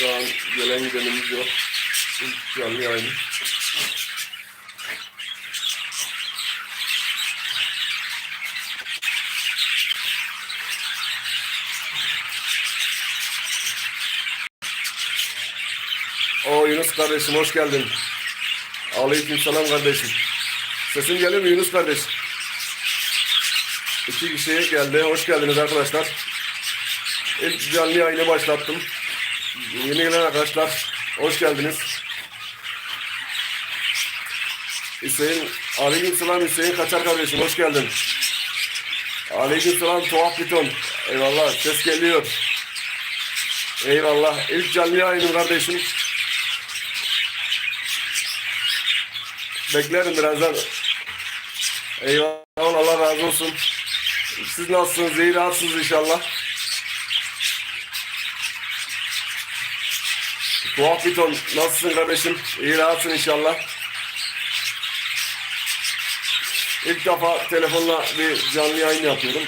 Şu an gelen gidenimiz yok. İlk canlı yayın. O Yunus kardeşim hoş geldin. Aleyküm selam kardeşim. Sesim geliyor mu Yunus kardeş? İki kişi geldi. Hoş geldiniz arkadaşlar. İlk canlı yayını başlattım. Yeni gelen arkadaşlar hoş geldiniz. Hüseyin, aleyküm selam Hüseyin Kaçar kardeşim hoş geldin. Aleyküm selam tuhaf bir ton. Eyvallah ses geliyor. Eyvallah. İlk canlı yayınım kardeşim. Beklerim birazdan. Eyvallah Allah razı olsun. Siz nasılsınız? İyi rahatsınız inşallah. Tuhaf bir. Nasılsın kardeşim? İyi rahatsın inşallah. İlk defa telefonla bir canlı yayın yapıyorum.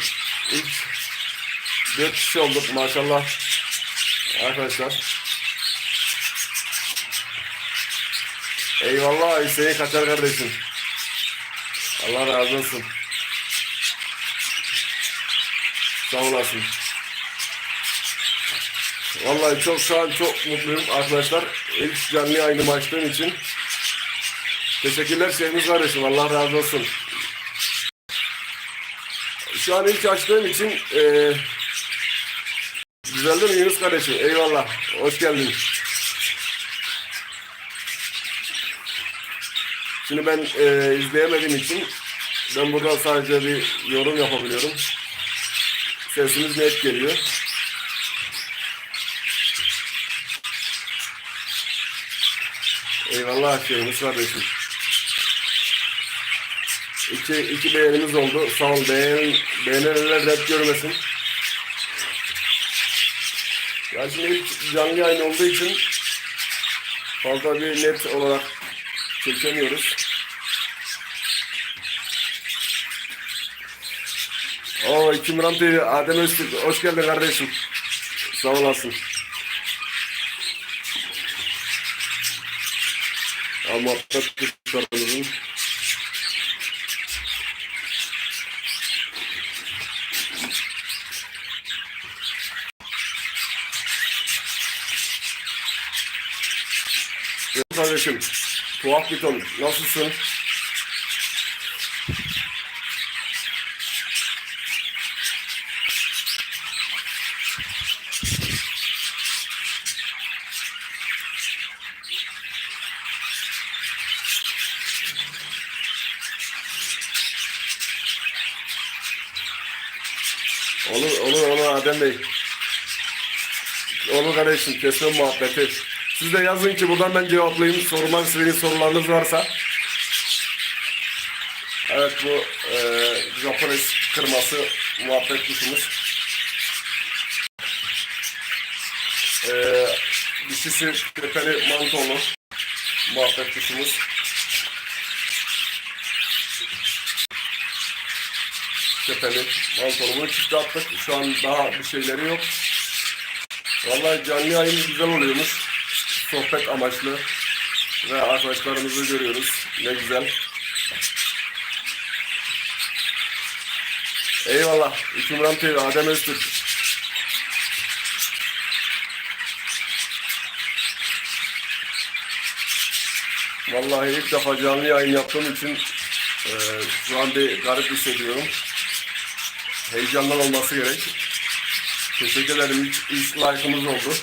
İlk dört kişi olduk maşallah. Arkadaşlar. Eyvallah Hüseyin Kaçar kardeşim. Allah razı olsun. Sağ olasın. Vallahi çok şu an çok mutluyum arkadaşlar. İlk canlı yayınımı açtığım için. Teşekkürler Şehmiz kardeşim. Allah razı olsun. Şu an ilk açtığım için eee düzeldi mi Yunus kardeşim? Eyvallah. Hoş geldin. Şimdi ben eee izleyemediğim için ben burada sadece bir yorum yapabiliyorum. Sesimiz net geliyor. Eyvallah şeyimiz kardeşim. İki, iki beğenimiz oldu. Sağ ol. Beğen, beğenenler red görmesin. Ya şimdi ilk canlı yayın olduğu için fazla bir net olarak çekemiyoruz. Oo, iki Miram TV, Adem Öztürk. Hoş geldin kardeşim. Sağ olasın. Muhabbet kuşlarımızın. Evet kardeşim, tuhaf bir ton. Nasılsın? Olur, olur, olur Adem Bey. Olur kardeşim, kesme muhabbeti. Siz de yazın ki buradan ben cevaplayayım. Sormak istediğiniz sorularınız varsa. Evet bu e, Japones kırması muhabbet kuşumuz. E, dişisi tepeli mantolu muhabbet kuşumuz. Tepeli mantolu. Bunu çifte attık. Şu an daha bir şeyleri yok. Vallahi canlı yayın güzel oluyormuş. Sohbet amaçlı. Ve arkadaşlarımızı görüyoruz. Ne güzel. Eyvallah. Hükümran TV, Adem Öztürk. Vallahi ilk defa canlı yayın yaptığım için e, şu an bir garip hissediyorum. Heyecandan olması gerek. Teşekkür ederim. İlk, ilk like'ımız oldu.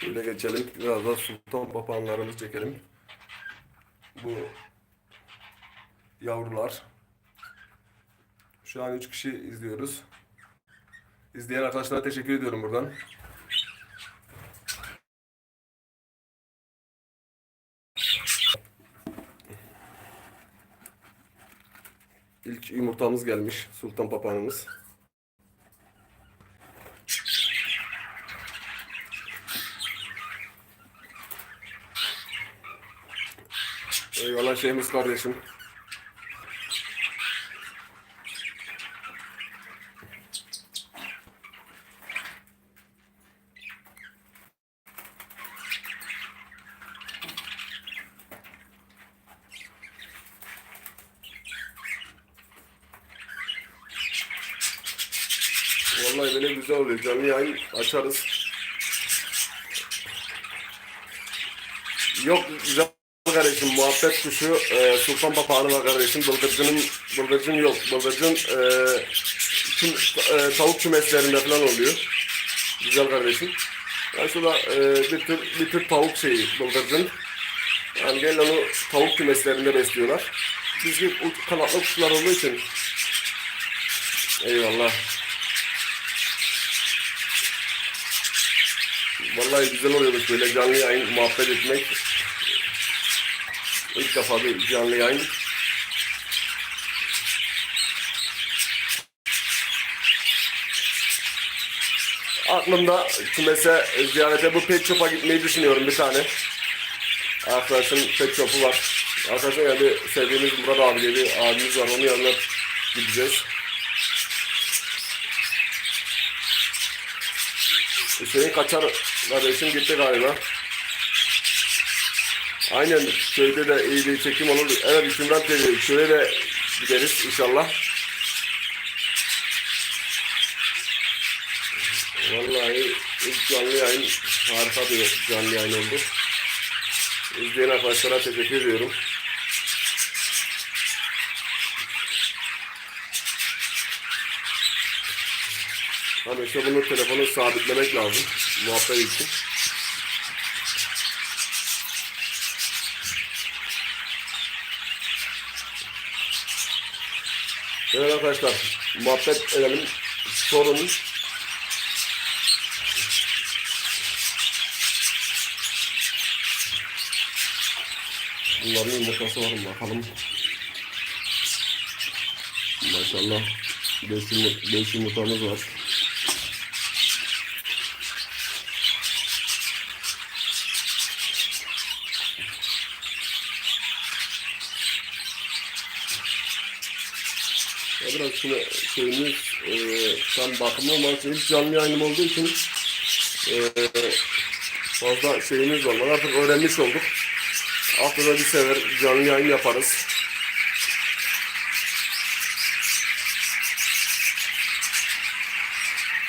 Şöyle geçelim. Biraz da sultan papağanlarımızı çekelim. Bu yavrular. Şu an 3 kişi izliyoruz. İzleyen arkadaşlara teşekkür ediyorum buradan. İlk yumurtamız gelmiş. Sultan papağanımız. Eyvallah şeyimiz kardeşim. Güzel oluyor. Canlı yayın açarız. Yok güzel kardeşim muhabbet kuşu e, sultan papağanı var kardeşim. Bıldırcının bıldırcın yok. Bıldırcın e, küm, e, tavuk kümeslerinde falan oluyor. Güzel kardeşim. Yani şurada e, bir tür bir tür tavuk şeyi bıldırcın. Yani genel onu tavuk kümeslerinde besliyorlar. Biz uç- kanatlı kuşlar olduğu için Eyvallah. Vallahi güzel oluyormuş böyle canlı yayın muhabbet etmek. İlk defa bir canlı yayın. Aklımda kümese ziyarete bu pet shop'a gitmeyi düşünüyorum bir tane. Arkadaşın pet shop'u var. Arkadaşlar yani sevdiğimiz Murat abi diye bir abimiz var. Onun yanına gideceğiz. Hüseyin kaçar kardeşim gitti galiba. Aynen köyde de iyi bir çekim olur. Evet Hükümran TV köye de gideriz inşallah. Vallahi ilk canlı yayın harika bir canlı yayın oldu. İzleyen arkadaşlara teşekkür ediyorum. Ama işte bunu telefonu sabitlemek lazım. Muhabbet için. Evet arkadaşlar muhabbet edelim. Sorun. Bunların yumurtası var mı bakalım. Maşallah. 5 yumurta, beş yumurtamız var. Biraz şimdi şeyimiz e, tam bakımlı ama ilk canlı yayınım olduğu için e, fazla şeyimiz olmadı. Artık öğrenmiş olduk. Haftada bir sefer canlı yayın yaparız.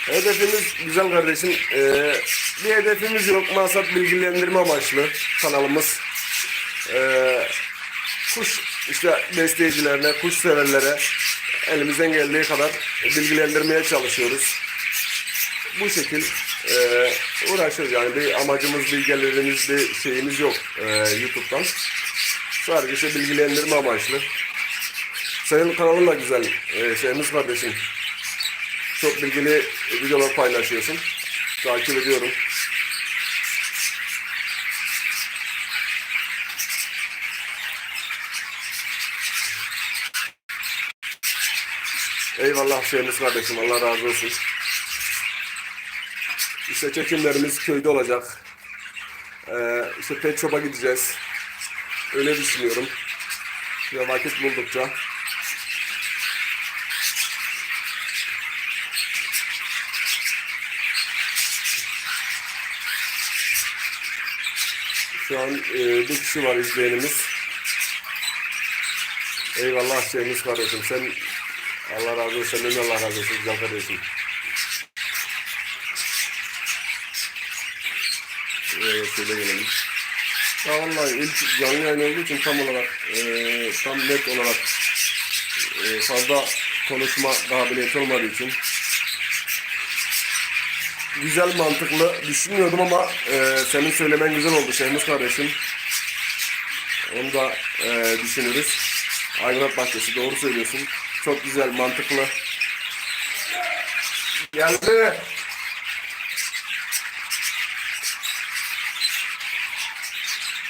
Hedefimiz güzel kardeşim. E, bir hedefimiz yok. Maksat bilgilendirme amaçlı kanalımız. E, kuş işte besleyicilerine, kuş severlere elimizden geldiği kadar bilgilendirmeye çalışıyoruz. Bu şekil e, uğraşıyoruz yani bir amacımız, bir bir şeyimiz yok e, YouTube'dan. Sadece bilgilendirme amaçlı. Senin kanalın da güzel e, şeyimiz kardeşim. Çok bilgili videolar paylaşıyorsun. Takip ediyorum. Eyvallah şeyimiz kardeşim. Allah razı olsun. İşte çekimlerimiz köyde olacak. Ee, işte pet shop'a gideceğiz. Öyle düşünüyorum. Ve vakit buldukça. Şu an e, bir kişi var izleyenimiz. Eyvallah şeyimiz kardeşim. Sen Allah razı olsun. Senden de Allah razı olsun. Güzel kardeşim. Evet şöyle gelelim. Ya vallahi ilk canlı yayın olduğu için tam olarak e, tam net olarak e, fazla konuşma kabiliyeti olmadığı için güzel mantıklı düşünmüyordum ama e, senin söylemen güzel oldu Şehmus kardeşim. Onu da e, düşünürüz. Hayvanat bahçesi doğru söylüyorsun. Çok güzel mantıklı. Geldi.